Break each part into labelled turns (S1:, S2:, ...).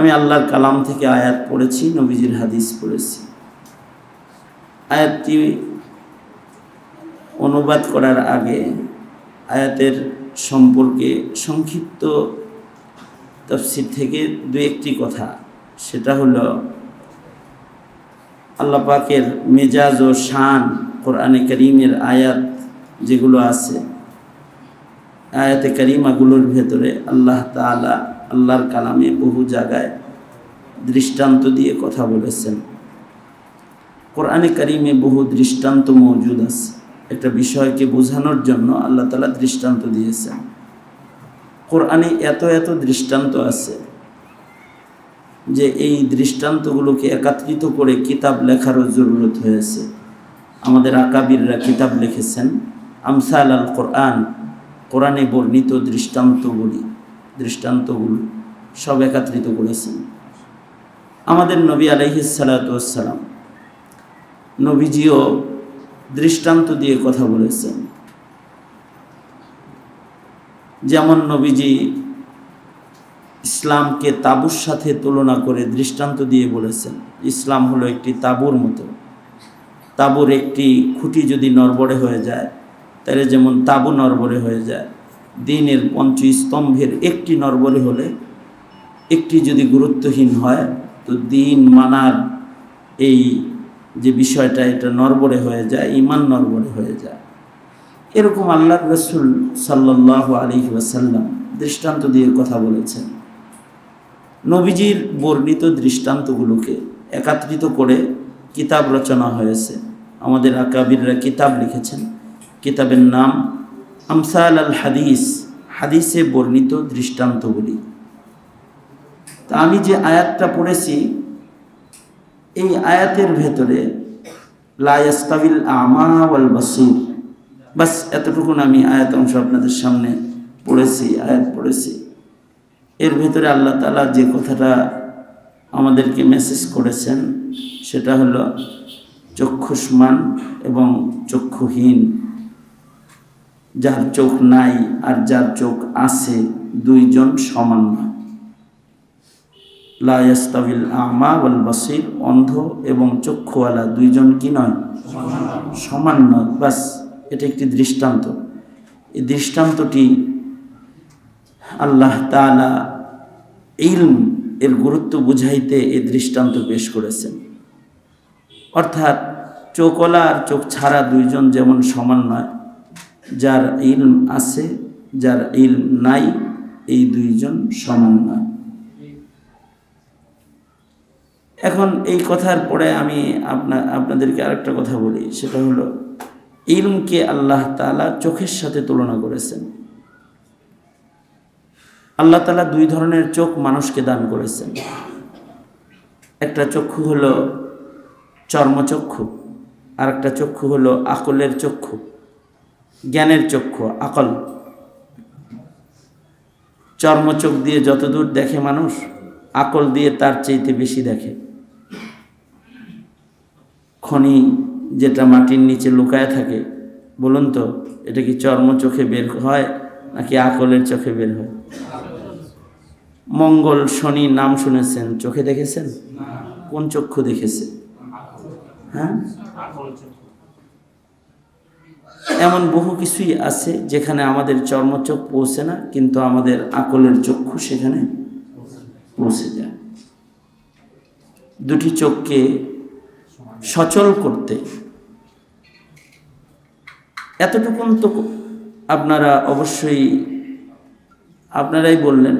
S1: আমি আল্লাহর কালাম থেকে আয়াত পড়েছি, নবীজির হাদিস পড়েছি। আয়াতটি অনুবাদ করার আগে আয়াতের সম্পর্কে সংক্ষিপ্ত তফসির থেকে দু একটি কথা। সেটা হলো, আল্লাহ পাকের মেজাজ ও শান কোরআনে করিমের আয়াত যেগুলো আছে, আয়াতে করিমাগুলোর ভেতরে আল্লাহ তাআলা আল্লাহর কালামে বহু জায়গায় দৃষ্টান্ত দিয়ে কথা বলেছেন। কোরআনে কারিমে বহু দৃষ্টান্ত মজুদ আছে। একটা বিষয়কে বোঝানোর জন্য আল্লাহ তালা দৃষ্টান্ত দিয়েছেন। কোরআনে এত এত দৃষ্টান্ত আছে যে এই দৃষ্টান্তগুলোকে একত্রিত করে কিতাব লেখারও জরুরত হয়েছে। আমাদের আকাবিররা কিতাব লিখেছেন, আমসাল আল কোরআন কোরআনে বর্ণিত দৃষ্টান্তগুলি। দৃষ্টান্তগুলো সব একত্রিত করেছেন আমাদের নবী আলহিসাল্লাম নবীজিও দৃষ্টান্ত দিয়ে কথা বলেছেন। যেমন নবীজি ইসলামকে তাবুর সাথে তুলনা করে দৃষ্টান্ত দিয়ে বলেছেন, ইসলাম হলো একটি তাবুর মতো। তাবুর একটি খুঁটি যদি নরবরে হয়ে যায়, তাহলে যেমন তাবু নরবরে হয়ে যায় দিনের পঞ্চ স্তম্ভের একটি নরবরে হলে একটি যদি গুরুত্বহীন হয়, তো দিন মানার এই যে বিষয়টা, এটা নরবরে হয়ে যায় ইমান নরবরে হয়ে যায়। এরকম আল্লাহ রসুল সাল্লাহ আলী ওয়াসাল্লাম দৃষ্টান্ত দিয়ে কথা বলেছেন। নবীজির বর্ণিত দৃষ্টান্তগুলোকে একাত্রিত করে কিতাব রচনা হয়েছে। আমাদের আকাবিররা কিতাব লিখেছেন। কিতাবের নাম আমসাল আল হাদিস, হাদিসে বর্ণিত দৃষ্টান্তগুলি। তা আমি যে আয়াতটা পড়েছি, এই আয়াতের ভেতরে লায়াস্তাবিল আমা ওয়াল বাসির, বাস এতটুকুন আমি আয়াত অংশ আপনাদের সামনে পড়েছি, আয়াত পড়েছি। এর ভেতরে আল্লাহ তালা যে কথাটা আমাদেরকে মেসেজ করেছেন, সেটা হলো চক্ষুষ্মান এবং চক্ষুহীন। যার চোখ নাই আর যার চোখ আছে, দুইজন সমান না। আমা ওয়াল বাসির, অন্ধ এবং চক্ষুওয়ালা দুইজন কি নয়? সমান নয়। বাস, এটা একটি দৃষ্টান্ত। এই দৃষ্টান্তটি আল্লাহ তালা ইলম, এর গুরুত্ব বুঝাইতে এই দৃষ্টান্ত পেশ করেছেন। অর্থাৎ চোখওয়ালা আর চোখ ছাড়া দুইজন যেমন সমান নয় যার ইলম আছে, যার ইলম নাই, এই দুইজন সমান নয়। এখন এই কথার পরে আমি আপনার আপনাদেরকে আরেকটা কথা বলি, সেটা হলো, ইলমকে আল্লাহ তালা চোখের সাথে তুলনা করেছেন। আল্লাহ তালা দুই ধরনের চোখ মানুষকে দান করেছেন। একটা চক্ষু হলো চর্মচক্ষু আর একটা চক্ষু হলো আকলের চক্ষু। জ্ঞানের চক্ষু, আকল। চর্মচোখ দিয়ে যতদূর দেখে মানুষ, আকল দিয়ে তার চাইতে বেশি দেখে। খনি যেটা মাটির নিচে লুকায় থাকে, বলুন তো, এটা কি চর্ম চোখে বের হয় নাকি আকলের চোখে বের হয়? মঙ্গল শনি নাম শুনেছেন, চোখে দেখেছেন? কোন চক্ষু দেখেছে? হ্যাঁ? এমন বহু কিছুই আছে যেখানে আমাদের চর্মচোখ পৌঁছে না, কিন্তু আমাদের আকলের চক্ষু সেখানে পৌঁছে যায়। দুটি চোখকে সচল করতে এতটুকুন তো আপনারা অবশ্যই, আপনারাই বললেন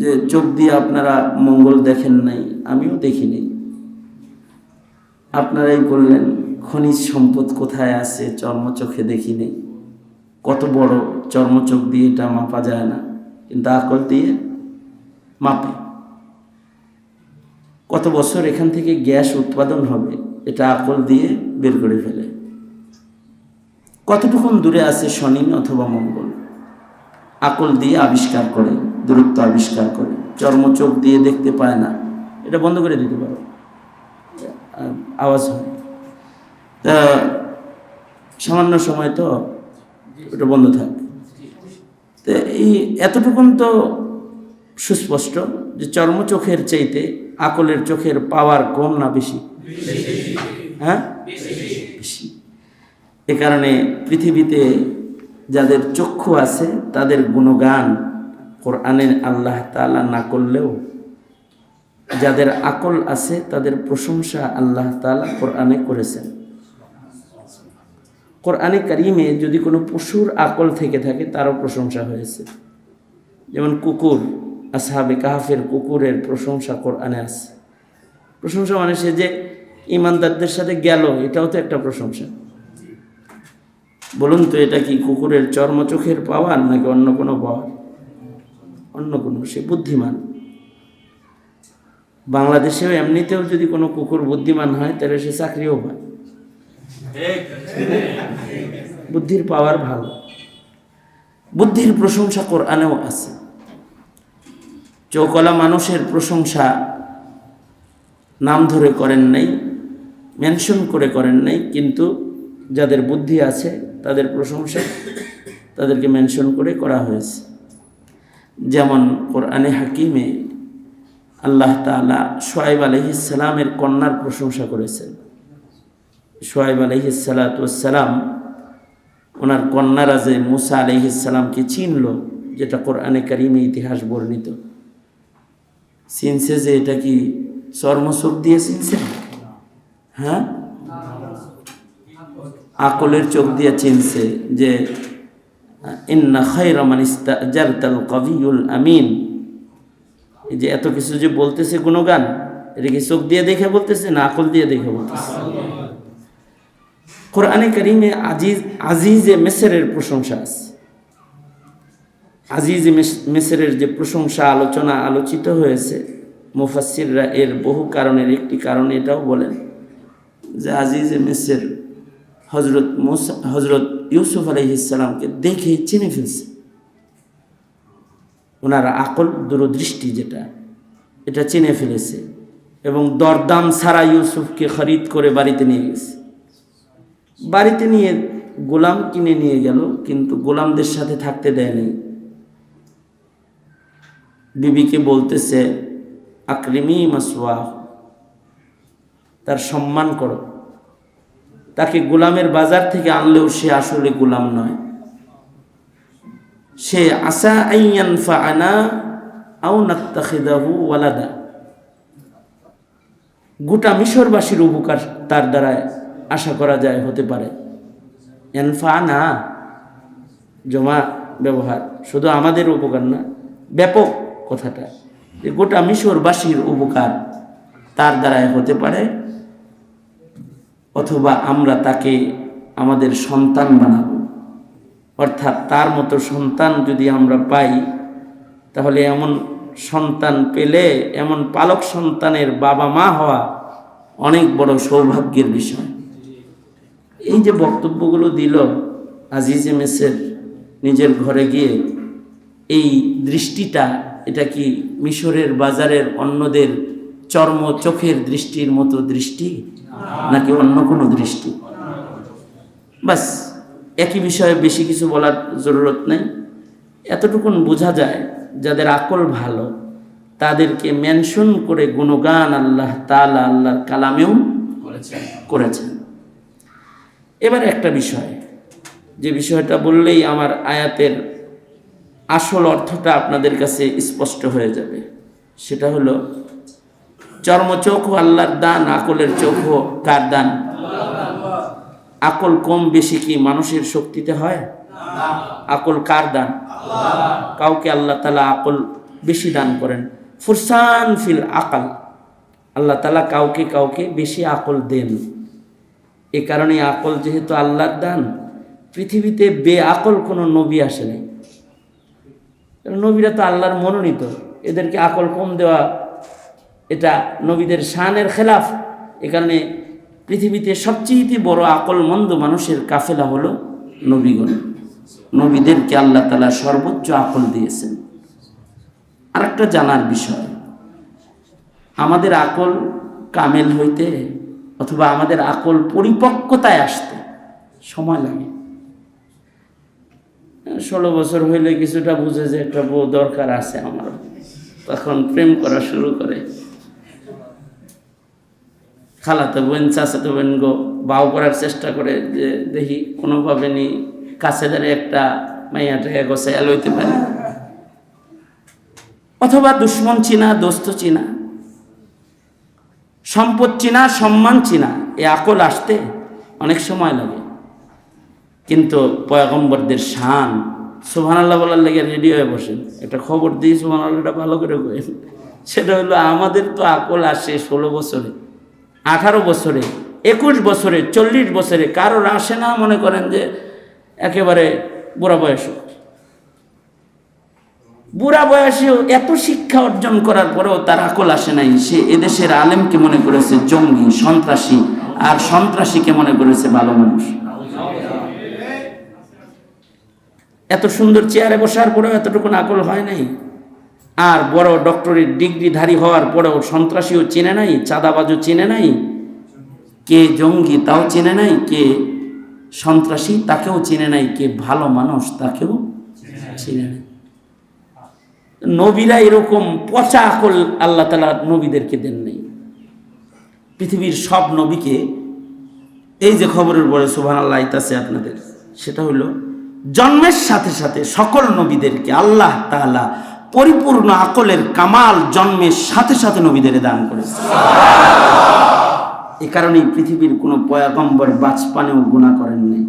S1: যে চোখ দিয়ে আপনারা মঙ্গল দেখেন নাই, আমিও দেখিনি। আপনারাই বললেন খনিজ সম্পদ কোথায় আছে চর্মচোখে দেখি নেই। কত বড় চর্মচোখ দিয়ে এটা মাপা যায় না। কিন্তু আকল দিয়ে মাপে। কত বছর এখান থেকে গ্যাস উৎপাদন হবে, এটা আকল দিয়ে বের করে ফেলে। কতটুকুন দূরে আছে শনি অথবা মঙ্গল? আকল দিয়ে আবিষ্কার করে, দূরত্ব আবিষ্কার করে। চর্মচোখ দিয়ে দেখতে পায় না। এটা বন্ধ করে দিতে পারো। আওয়াজ হয়। তা সামান্য সময় তো ওটা বন্ধ থাকে। তো এই এতটুকুন তো সুস্পষ্ট যে চর্ম চোখের চাইতে আকলের চোখের পাওয়ার কম না বেশি? হ্যাঁ? বেশি। এ কারণে পৃথিবীতে যাদের চক্ষু আছে, তাদের গুণগান কোরআনে আল্লাহ তাআলা না করলেও যাদের আকল আছে, তাদের প্রশংসা আল্লাহ তাআলা কোরআনে করেছেন। কোরআনে কারিমে যদি কোনো পশুর আকল থেকে থাকে, তারও প্রশংসা হয়েছে। যেমন কুকুর, আসহাবে কাহাফের কুকুরের প্রশংসা কোরআনে আছে। প্রশংসা মানে সে যে ইমানদারদের সাথে গেল, এটাও তো একটা প্রশংসা। বলুন তো, এটা কি কুকুরের চর্মচোখের পাওয়ার নাকি অন্য কোনো পাওয়ার? অন্য কোনো, সে বুদ্ধিমান। বাংলাদেশেও এমনিতেও যদি কোনো কুকুর বুদ্ধিমান হয়, তাহলে সে চাকরিও পায়। বুদ্ধির পাওয়ার ভালো। বুদ্ধির প্রশংসা কোরআনেও আছে। চৌকলা মানুষের প্রশংসা নাম ধরে করেন নাই মেনশন করে করেন নাই, কিন্তু যাদের বুদ্ধি আছে, তাদের প্রশংসা তাদেরকে মেনশন করে করা হয়েছে। যেমন কোরআনে হাকিমে আল্লাহ তাআলা সোয়াইব আলহিসালামের কন্যার প্রশংসা করেছেন। সোয়াইব আলহিসালাম ওনার কন্যারা যে মুসা আলহিসাল্লামকে চিনল, যেটা কোরআনে কারিমে ইতিহাস বর্ণিত। চিনছে যে এটা কি চর্মচোখ দিয়ে চিনছে? হ্যাঁ? আকলের চোখ দিয়ে চিনছে যে, ইন্না খাইরা মান ইস্তাজারতাল কবিউল আমিন। যে এত কিছু যে বলতেছে গুণগান, এটা কি চোখ দিয়ে দেখে বলতেছে না আকল দিয়ে দেখে বলতেছে? কোরআনে করিমে আজিজ, আজিজে মেসেরের প্রশংসা আছে। আজিজ মেসেরের যে প্রশংসা, আলোচনা আলোচিত হয়েছে মুফাসিররা এর বহু কারণের একটি কারণ এটাও বলেন যে আজিজে মেসের হজরত মুসা হজরত ইউসুফ আলহিসামকে দেখে চিনে ফেলছে। ওনার আকল দূরদৃষ্টি যেটা, এটা চিনে ফেলেছে এবং দরদাম ছাড়া ইউসুফকে খরিদ করে বাড়িতে নিয়ে গেছে। বাড়িতে নিয়ে গোলাম কিনে নিয়ে গেল, কিন্তু গোলামদের সাথে থাকতে দেয়নি। বিবিকে বলতেছে, আকরিমি মাসওয়া, তার সম্মান করো। তাকে গোলামের বাজার থেকে আনলেও সে আসলে গোলাম নয়। সে আসা আইয়ান ফাআনা আও নাত্তাখিদাহু ওয়ালাদা। গোটা মিশরবাসীর উপকার তার দ্বারা আশা করা যায়, হতে পারে। এনফা না জমা ব্যবহার শুধু আমাদের উপকার না, ব্যাপক কথাটা। যে গোটা মিশরবাসীর উপকার তার দ্বারাই হতে পারে, অথবা আমরা তাকে আমাদের সন্তান বানাবো। অর্থাৎ তার মতো সন্তান যদি আমরা পাই, তাহলে এমন সন্তান পেলে, এমন পালক সন্তানের বাবা মা হওয়া অনেক বড় সৌভাগ্যের বিষয়। এই যে বক্তব্যগুলো দিল আজিজ মেসের নিজের ঘরে গিয়ে, এই দৃষ্টিটা এটা কি মিশরের বাজারের অন্যদের চর্ম চোখের দৃষ্টির মতো দৃষ্টি? নাকি অন্য কোনো দৃষ্টি? বাস, একই বিষয়ে বেশি কিছু বলার জরুরত নেই। এতটুকুন বোঝা যায়, যাদের আকল ভালো, তাদেরকে মেনশন করে গুণগান আল্লাহ তালা আল্লাহর কালামেও করেছেন। এবার একটা বিষয়, যে বিষয়টা বললেই আমার আয়াতের আসল অর্থটা আপনাদের কাছে স্পষ্ট হয়ে যাবে। সেটা হলো চর্মচোখও আল্লাহর দান, আকলের চোখ কার দান? আকল কম বেশি কি মানুষের শক্তিতে হয়? আকল কার দান? কাউকে আল্লাহ তালা আকল বেশি দান করেন। ফুরসান ফিল আকাল, আল্লাহ তালা কাউকে কাউকে বেশি আকল দেন। এ কারণে আকল যেহেতু আল্লাহর দান, পৃথিবীতে বে আকল কোনো নবী আসে নাই। নবীরা তো আল্লাহর মনোনীত, এদেরকে আকল কম দেওয়া এটা নবীদের শানের খেলাফ। এ কারণে পৃথিবীতে সবচেয়ে বড় আকলমন্দ মানুষের কাফেলা হলো নবীগণ। নবীদেরকে আল্লাহ তালা সর্বোচ্চ আকল দিয়েছেন। আরেকটা জানার বিষয়, আমাদের আকল কামেল হইতে অথবা আমাদের আকল পরিপক্কতায় আসতে সময় লাগে। ষোলো বছর হইলে কিছুটা বুঝে যে একটা বউ দরকার আছে আমার। তখন প্রেম করা শুরু করে। খালাতে বোন, চাচাতে বোন গো, বাউ করার চেষ্টা করে যে দেখি কোনোভাবে নি কাছে দাঁড়িয়ে একটা মাইয়া মাইয়াটাকে গোছাইয়া লইতে পারে। অথবা দুশ্মন চিনা, দোস্ত চিনা। সম্পদ চিনা, সম্মান চিনা, এ আকল আসতে অনেক সময় লাগে। কিন্তু পয়গম্বরদের শান সুবহান আল্লাহ বলার লেগে রেডি হয়ে বসেন। একটা খবর দিই সুবহান আল্লাহটা ভালো করে বলেন। সেটা হলো, আমাদের তো আকল আসে ষোলো বছরে, আঠারো বছরে, একুশ বছরে, চল্লিশ বছরে, কারোর আসে না মনে করেন যে একেবারে বুড়া বয়সে। বুড়া বয়সেও এত শিক্ষা অর্জন করার পরেও তার আকল আসে নাই। সে এদেশের আলেমকে মনে করেছে জঙ্গি, সন্ত্রাসী, আর সন্ত্রাসীকে মনে করেছে ভালো মানুষ। এত সুন্দর চেয়ারে বসার পরেও এতটুকু আকল হয় নাই। আর বড় ডক্টরের ডিগ্রিধারী হওয়ার পরেও সন্ত্রাসীও চেনে নাই, চাঁদাবাজও চেনে নাই। কে জঙ্গি তাও চেনে নাই, কে সন্ত্রাসী তাকেও চেনে নাই, কে ভালো মানুষ তাকেও চেনে নাই। নবীরা এরকম পচা আকল আল্লাহ তালা নবীদেরকে দেন নেই। পৃথিবীর সব নবীকে এই যে খবরের পরে সুবাহ আল্লাহ আইতাছে আপনাদের, সেটা হলো জন্মের সাথে সাথে সকল নবীদেরকে আল্লাহ তাআলা পরিপূর্ণ আকলের কামাল জন্মের সাথে সাথে নবীদের দান করেছে। এ কারণেই পৃথিবীর কোনো পয়াগম্বর বাজপানেও গুণা করেন নাই।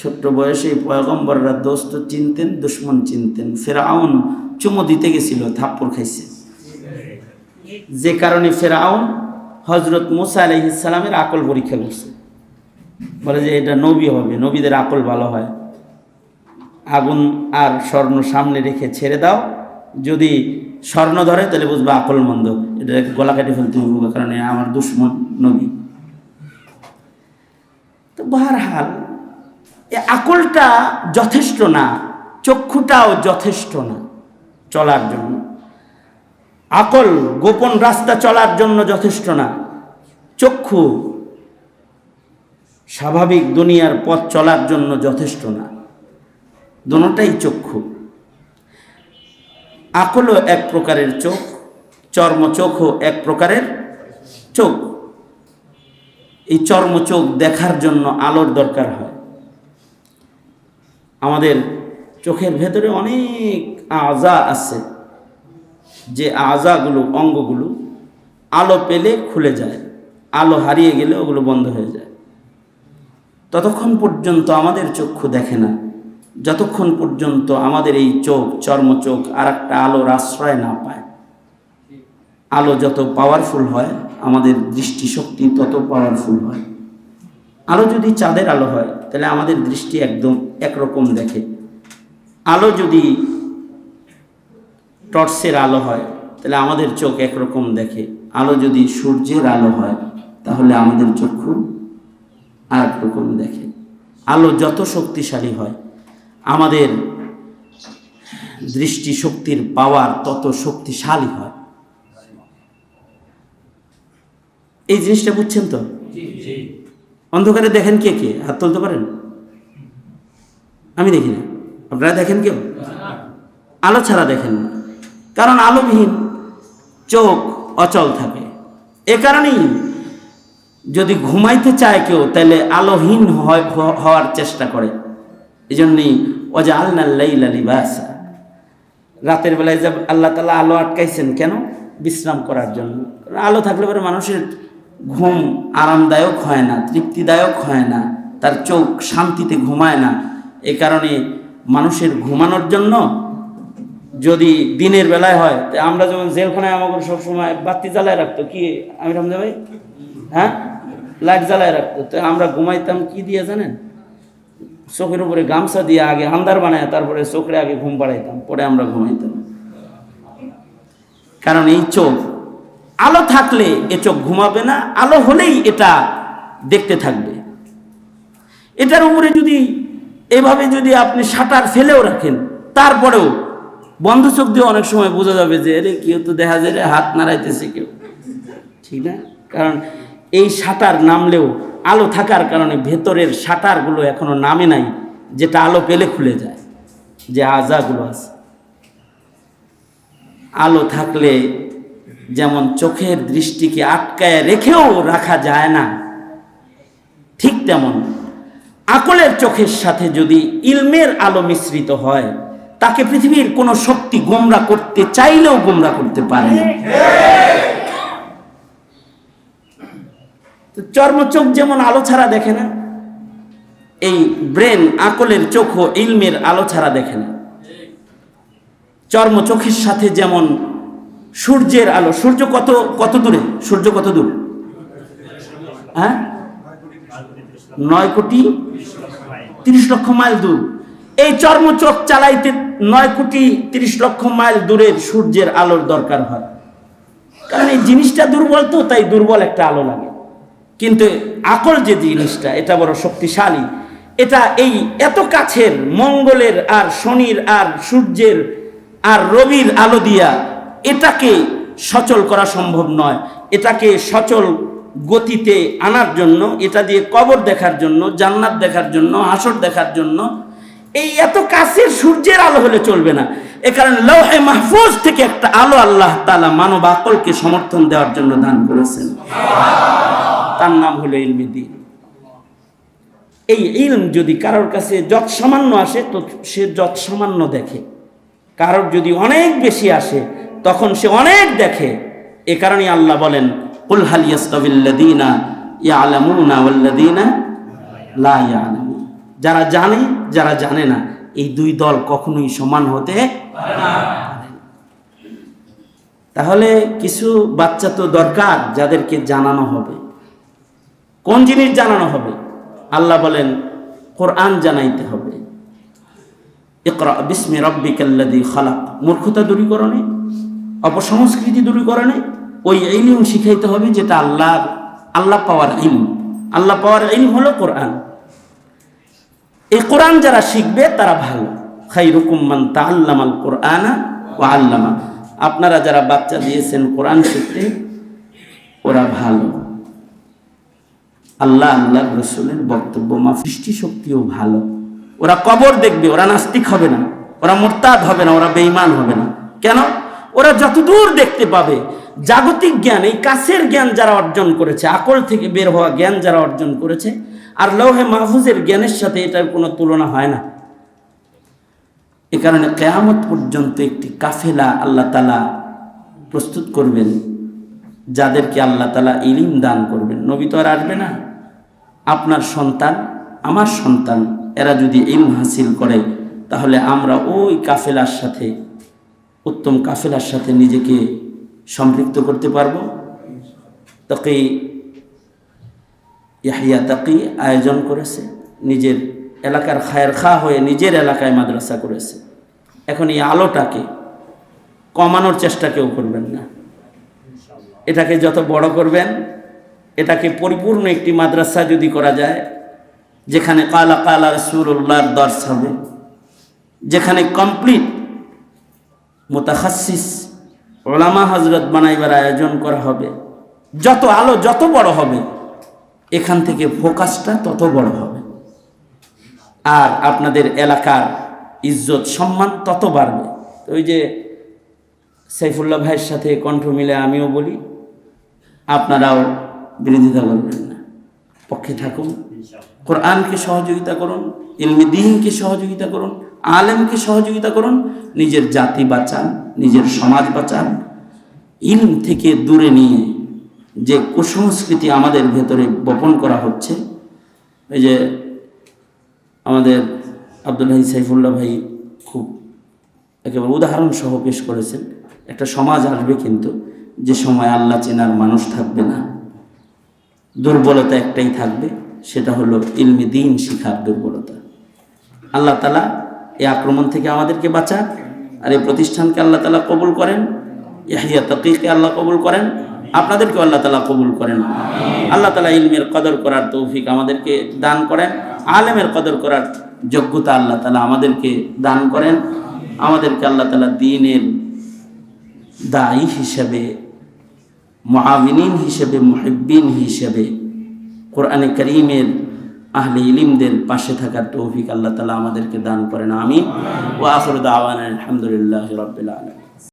S1: ছোট্ট বয়সে পয়গম্বররা দোস্ত চিনতেন, দুশ্মন চিনতেন। ফেরাউন চুমো দিতে গেছিল, থাপ্পড় খাইছে। যে কারণে ফেরাউন হজরত মুসা আলহিসালামের আকল পরীক্ষা করছে। বলে যে এটা নবী হবে, নবীদের আকল ভালো হয়। আগুন আর স্বর্ণ সামনে রেখে ছেড়ে দাও। যদি স্বর্ণ ধরে, তাহলে বুঝবে আকল মন্দ। এটা গলা কেটে ফেলতে হবে, কারণ আমার দুশ্মন নবী। তো বারহাল এ আকলটা যথেষ্ট না, চক্ষুটাও যথেষ্ট না চলার জন্য। আকল গোপন রাস্তা চলার জন্য যথেষ্ট না, চক্ষু স্বাভাবিক দুনিয়ার পথ চলার জন্য যথেষ্ট না দোনোটাই চক্ষু। আকলও এক প্রকারের চোখ, চর্মচোখও এক প্রকারের চোখ। এই চর্মচোখ দেখার জন্য আলোর দরকার হয়। আমাদের চোখের ভেতরে অনেক আজা আছে। যে আজাগুলো, অঙ্গগুলো আলো পেলে খুলে যায়, আলো হারিয়ে গেলে ওগুলো বন্ধ হয়ে যায়। ততক্ষণ পর্যন্ত আমাদের চক্ষু দেখে না। যতক্ষণ পর্যন্ত আমাদের এই চোখ, চর্মচোখ আর একটা আলোর আশ্রয় না পায়। আলো যত পাওয়ারফুল হয়, আমাদের দৃষ্টিশক্তি তত পাওয়ারফুল হয়। আলো যদি চাঁদের আলো হয়, তাহলে আমাদের দৃষ্টি একদম একরকম দেখে। আলো যদি টর্চের আলো হয়, তাহলে আমাদের চোখ একরকম দেখে। আলো যদি সূর্যের আলো হয়, তাহলে আমাদের চক্ষু আর রকম দেখে। আলো যত শক্তিশালী হয়, আমাদের দৃষ্টিশক্তির পাওয়ার তত শক্তিশালী হয়। এই জিনিসটা বুঝছেন তো? অন্ধকারে দেখেন কে কে? হাত তুলতে পারেন? আমি দেখি না। আপনারা দেখেন কেউ? আলো ছাড়া দেখেন না। কারণ আলোবিহীন চোখ অচল থাকে। এ কারণেই যদি ঘুমাইতে চায় কেউ, তাহলে আলোহীন হওয়ার চেষ্টা করে। এই জন্যই অজা আল্লাহ লিবাসা। রাতের বেলায় যে আল্লাহ তালা আলো আটকাইছেন কেন? বিশ্রাম করার জন্য। আলো থাকলে পরে মানুষের ঘুম আরামদায়ক হয় না, তৃপ্তিদায়ক হয় না, তার চোখ শান্তিতে ঘুমায় না। এ কারণে মানুষের ঘুমানোর জন্য যদি দিনের বেলায় হয়, তো আমরা যেমন জেলখানায় আমাকে সবসময় বাতি জ্বালায় রাখতো, কি আমি রামজা ভাই? হ্যাঁ? লাইট জ্বালায় রাখতো, তো আমরা ঘুমাইতাম কি দিয়ে জানেন? চোখের উপরে গামছা দিয়ে আগে আন্দার বানায়, তারপরে চোখে আগে ঘুম পাড়াইতাম, পরে আমরা ঘুমাইতাম। কারণ এই চোখ আলো থাকলে এ চোখ ঘুমাবে না, আলো হলেই এটা দেখতে থাকবে। এটার উপরে যদি এভাবে যদি আপনি শাটার ফেলেও রাখেন, তারপরেও বন্ধ চোখ দিয়ে অনেক সময় বোঝা যাবে যে, আরে, কেউ তো দেখা যায় হাত নাড়াইতেছে কেউ। ঠিক না? কারণ এই শাটার নামলেও আলো থাকার কারণে ভেতরের শাটারগুলো এখনও নামে নাই, যেটা আলো পেলে খুলে যায়, যে আজাগুলো আছে। আলো থাকলে যেমন চোখের দৃষ্টিকে আটকায় রেখেও রাখা যায় না। ঠিক তেমন আকলের চোখের সাথে যদি ইলমের আলো মিশ্রিত হয়, তাকে পৃথিবীর কোনো শক্তি গোমরা করতে চাইলেও গোমরা করতে পারে তো চর্মচোখ যেমন আলো ছাড়া দেখে না, এই ব্রেন আকলের চোখও ইলমের আলো ছাড়া দেখে না। চর্মচোখের সাথে যেমন সূর্যের আলো। সূর্য কত কত দূরে? সূর্য কত দূর? হ্যাঁ? নয় কোটি তিরিশ লক্ষ মাইল দূর। এই চর্মচোখ চালাইতে নয় কোটি তিরিশ লক্ষ মাইল দূরের সূর্যের আলোর দরকার হয়। কারণ এই জিনিসটা দুর্বল তো, তাই দুর্বল একটা আলো লাগে। কিন্তু আকল যে জিনিসটা, এটা বড় শক্তিশালী। এটা এই এত কাছের মঙ্গলের আর শনির আর সূর্যের আর রবির আলো দিয়া এটাকে সচল করা সম্ভব নয়। এটাকে সচল গতিতে আনার জন্য, এটা দিয়ে কবর দেখার জন্য, জান্নাত দেখার জন্য, হাসর দেখার জন্য, এই এত কাছের সূর্যের আলো হলে চলবে না। এ কারণে লৌহে মাহফুজ থেকে একটা আলো আল্লাহ তালা মানব আকলকে সমর্থন দেওয়ার জন্য দান করেছেন। তার নাম হলো ইলমি দিন। এই ইলম যদি কারোর কাছে যত সামান্য আসে, তো সে যত সামান্য দেখে। কারোর যদি অনেক বেশি আসে তখন সে অনেক দেখে। এ কারণে আল্লাহ বলেন লা যারা জানে যারা জানে না, এই দুই দল কখনোই সমান হতে। তাহলে কিছু বাচ্চা তো দরকার যাদেরকে জানানো হবে। কোন জিনিস জানানো হবে? আল্লাহ বলেন, কোরআন জানাইতে হবে। ইকরা বিস্মি রব্বিকাল্লাযী খালাক। মূর্খতা দূরীকরণে। অপসংস্কৃতি দূরীকরণে ওই ইলম শিখাইতে হবে যেটা আল্লাহ আল্লাহ পাওয়ার ইলম। আল্লাহ পাওয়ার ইলম হলো কোরআন। এই কোরআন যারা শিখবে, তারা ভালো। খাই খাইরুকুম মান তাআল্লামাল কোরআনা ও আল্লামা। আপনারা যারা বাচ্চা দিয়েছেন কোরআন শিখতে, ওরা ভালো। আল্লাহ আল্লাহ রসুলের বক্তব্য, মা সৃষ্টি শক্তিও ভালো। ওরা কবর দেখবে, ওরা নাস্তিক হবে না। ওরা মোরতাদ হবে না, ওরা বেঈমান হবে না। কেন? ওরা যতদূর দেখতে পাবে, জাগতিক জ্ঞান, এই কাছের জ্ঞান যারা অর্জন করেছে, আকল থেকে বের হওয়া জ্ঞান যারা অর্জন করেছে, আর লৌহে মাহফুজের জ্ঞানের সাথে এটার কোনো তুলনা হয় না। এ কারণে কেয়ামত পর্যন্ত একটি কাফেলা আল্লাহ তালা প্রস্তুত করবেন, যাদেরকে আল্লাহ তালা ইলিম দান করবেন। নবী তো আর আসবে না। আপনার সন্তান, আমার সন্তান, এরা যদি ইলম হাসিল করে, তাহলে আমরা ওই কাফেলার সাথে উত্তম কাফেলার সাথে নিজেকে সম্পৃক্ত করতে পারব। তাকে ইয়াহিয়া তাকি আয়োজন করেছে, নিজের এলাকার খায়ের খা হয়ে নিজের এলাকায় মাদ্রাসা করেছে। এখন এই আলোটাকে কমানোর চেষ্টা কেউ করবেন না। এটাকে যত বড় করবেন, এটাকে পরিপূর্ণ একটি মাদ্রাসা যদি করা যায়, যেখানে কালা কালা রসুল্লাহর দর্শ হবে, যেখানে কমপ্লিট মোতাখাসিস। ওলামা হজরত বানাইবার আয়োজন করা হবে। যত আলো যত বড় হবে এখান থেকে ফোকাসটা তত বড় হবে। আর আপনাদের এলাকার ইজ্জত সম্মান তত বাড়বে। ওই যে সাইফুল্লাহ ভাইয়ের সাথে কণ্ঠ মিলে আমিও বলি আপনারাও বিরোধিতা করবেন না। পক্ষে থাকুন। কোরআনকে সহযোগিতা করুন ইলমি দিনকে সহযোগিতা করুন। আলেমকে সহযোগিতা করুন, নিজের জাতি বাঁচান, নিজের সমাজ বাঁচান, ইলম থেকে দূরে নিয়ে যে কুসংস্কৃতি আমাদের ভেতরে বপন করা হচ্ছে, এই যে আমাদের আবদুল্লাহ সাইফুল্লাহ ভাই খুব একেবারে উদাহরণ সহ পেশ করেছেন, একটা সমাজ আসবে কিন্তু যে সময় আল্লাহ চেনার মানুষ থাকবে না। দুর্বলতা একটাই থাকবে, সেটা হলো ইলমি দিন শিখার দুর্বলতা। আল্লাহ তালা এই আক্রমণ থেকে আমাদেরকে বাঁচান আর এই প্রতিষ্ঠানকে আল্লাহ তালা কবুল করেন। ইয়াহিয়া তকিকে আল্লাহ কবুল করেন। আপনাদেরকে আল্লাহ তালা কবুল করেন। আল্লাহ তালা ইলমের কদর করার তৌফিক আমাদেরকে দান করেন। আলেমের কদর করার যোগ্যতা আল্লাহ তালা আমাদেরকে দান করেন। আমাদেরকে আল্লাহ তালা দিনের দায়ী হিসেবে মহাবিনীন হিসেবে, মুহিব্বিন হিসেবে, কোরআনে করিমের আহলে ইলিমদের পাশে থাকার তৌফিক আল্লাহ তালা আমাদেরকে দান করেন আমি ও আসর দাওয়ান আলহামদুলিল্লাহ রবিল